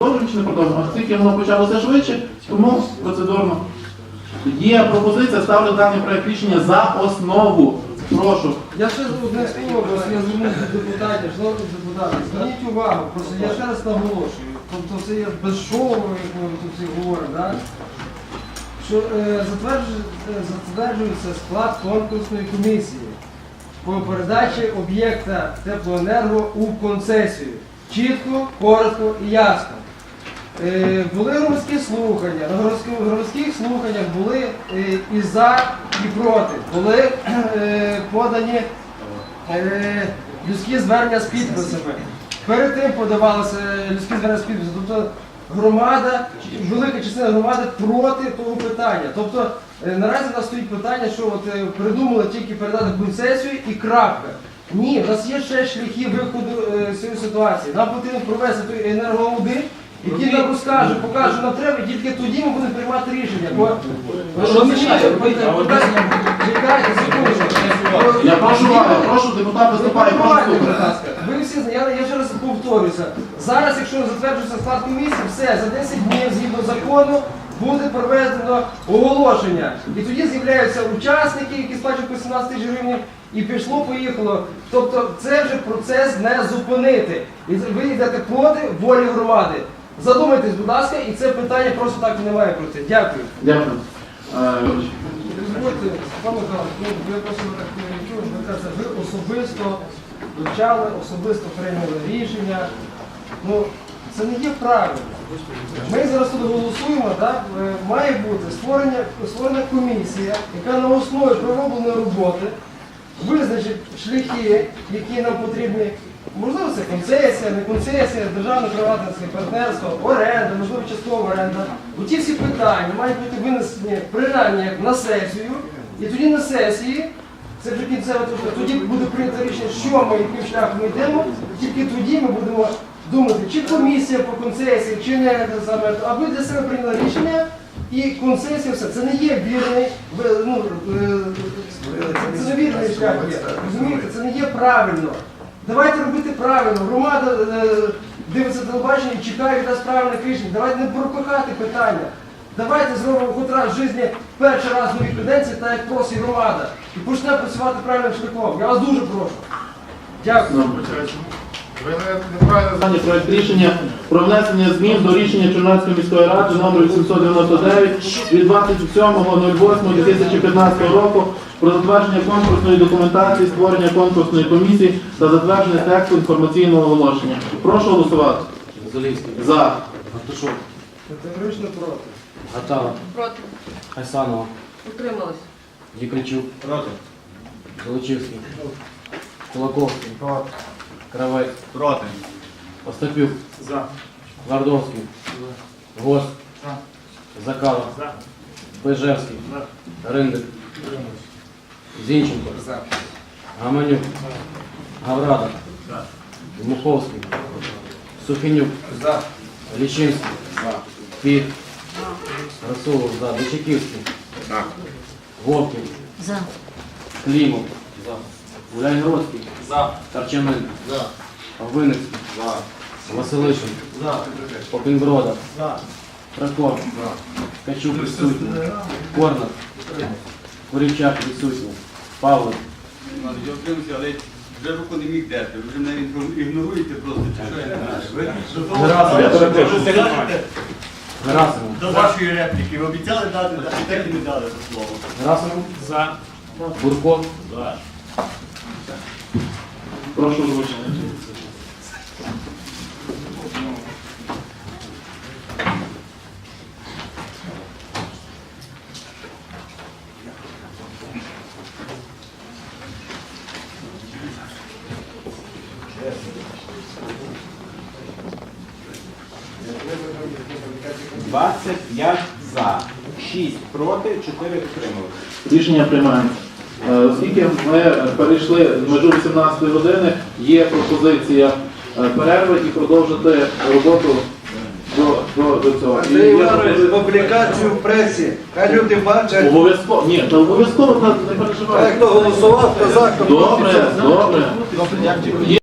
Продовжуємо чи не? Оскільки воно почалося швидше, тому процедурно. Є пропозиція, ставлю даний проект рішення за основу. Прошу. Я ще одне слово, просто я звернувся до депутатів, шановні депутати, зверніть увагу, просто я ще раз наголошую, тобто це є без шоу, як ми тут говоримо, да? що е, затверджує- е, затверджується склад конкурсної комісії по передачі об'єкта теплоенерго у концесію. Чітко, коротко і ясно. Е, були громадські слухання. На громадських, слуханнях були е, і за, і проти. Були е, подані людські звернення з підписами. Перед тим подавалися людські звернення з підписами. Тобто громада, велика частина громади проти того питання. Тобто наразі в нас стоїть питання, що от придумали тільки передати концесію і крапка. Ні, в нас є ще шляхи виходу з цієї ситуації. Нам потрібно провести той енергоаудит, який нам розкаже, покаже, нам треба, і тільки тоді ми будемо приймати рішення. Бо Що? Чекайте, секунду. Я прошу вас, прошу, депутат виступає, прошу слухати. Ви всі зна- я, ще раз повторюся. Зараз, якщо затверджується склад комісії, все за 10 днів згідно закону буде проведено оголошення. І тоді з'являються учасники, які сплачують по 17 тисяч гривень, і пішло, поїхало. Тобто це вже процес не зупинити. І ви йдете проти волі громади. Задумайтесь, будь ласка, і це питання просто так не має пройти. Дякую. Дякую. Дозвольте, ну, ви просто так не чули, ви кажете, ви особисто вивчали, особисто прийняли рішення. Ну, це не є правильно. Ми зараз тут голосуємо, так? Е, має бути створення, створена комісія, яка на основі проробленої роботи визначить шляхи, які нам потрібні. Можливо, це концесія, не концесія, державне приватницьке партнерство, оренда, можливо, часткова оренда. Оті всі питання мають бути винесені принаймні як на сесію, і тоді на сесії, це вже кінцева точка, тоді буде прийнято рішення, що ми яким шляхом ми йдемо, тільки тоді ми будемо думати, чи комісія по концесії, чи не саме. А ви для себе прийняли рішення, і концесія все. Це не є вірний, ну, е, це не вірний шлях. Розумієте, це не є правильно. Давайте робити правильно. Громада е, дивиться телебачення і чекає від нас правильних рішень. Давайте не пропихати питання. Давайте зробимо хоч раз в житті перший раз нові каденції, так як просить громада. І почне працювати правильним шляхом. Я вас дуже прошу. Дякую. Проект рішення про внесення змін до рішення Чернівської міської ради номер 899 від 27.08.2015 року про затвердження конкурсної документації, створення конкурсної комісії та затвердження тексту інформаційного оголошення. Прошу голосувати. Золівський, За. Артушов, Категорично проти. Гатала, Проти. Хайсанова, Утримались. Дікричук, Проти. Золочівський, Кулаковський, Кравець, проти. Остапюк, Гвардовський, Гос, Закала, Пежевський, Риндик, Зінченко, Гаманюк, Гаврада, Дмуховський, Сухенюк, Лічинський, Піт, Расулов, за. Дичаківський, Вовкін, За. Клімов, Гуляйгородський, Карчамен, Овинецький, Василишин, Попінброда, Прокоп, Качук відсутній, Корнат, Корівчак відсутній, Павлов, Я отримався, але вже руку не міг дати. Ви вже мене ігноруєте просто. чи що, я не знаю. Ви- Герасимов, Герасимов, До вашої репліки. Ви обіцяли дати, а так і не дали це слово. Герасимов, Бурко, Прошу озвучити. Двадцять п'ять за, шість проти, чотири утримали. Рішення приймаємо. Е, Оскільки ми перейшли межу 18 години, є пропозиція е, перерви і продовжити роботу до, до, до цього. І Андрій є Іванович, пропозиція- публікацію в пресі. Хай люди бачать, Обов'язково, ні, та обов'язково та не переживайте. хто голосував, хто за, хто проти. Добре, добре. Є